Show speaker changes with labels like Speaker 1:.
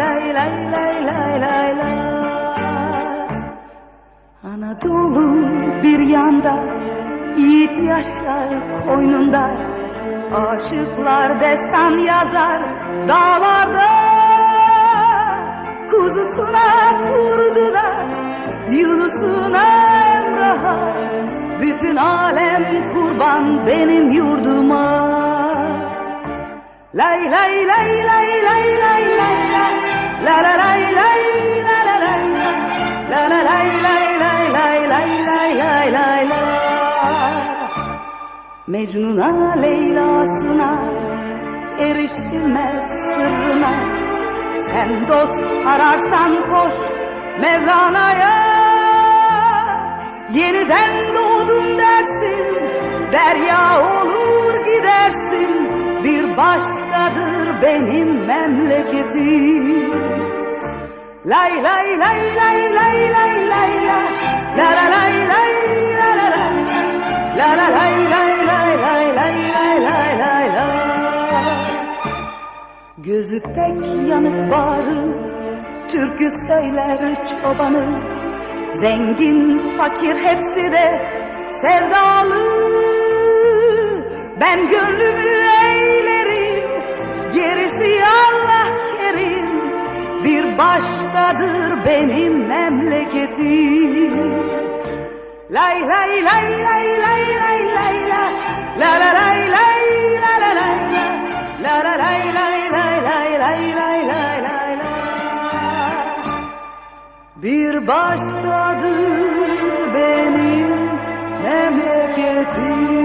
Speaker 1: lay lay lay lay lay lay. La Anadolu bir yanda Yiğit yaşar koynunda. Aşıklar destan yazar dağlarda. Kuzusuna kurdular Yunus'una Emrah'a Bütün alem kurban benim yurduma Lay lay lay lay lay lay lay la la lay lay la la lay la la lay lay lay lay lay lay lay la Mecnun'a Leyla'sına erişilmez sırrına Sen dost ararsan koş Mevlana'ya Yeniden doğdun de başkadır benim memleketim Lay lay lay lay lay lay lay la La la lay lay la la la La la lay lay lay lay lay lay lay lay la Gözü pek yanık bağrı Türkü söyler çobanı Zengin fakir hepsi de sevdalı Ben gönlümü başkadır benim memleketim Lay lay lay lay lay lay lay la La la lay lay la la lay la La la lay lay lay lay lay lay lay lay la Bir başkadır benim memleketim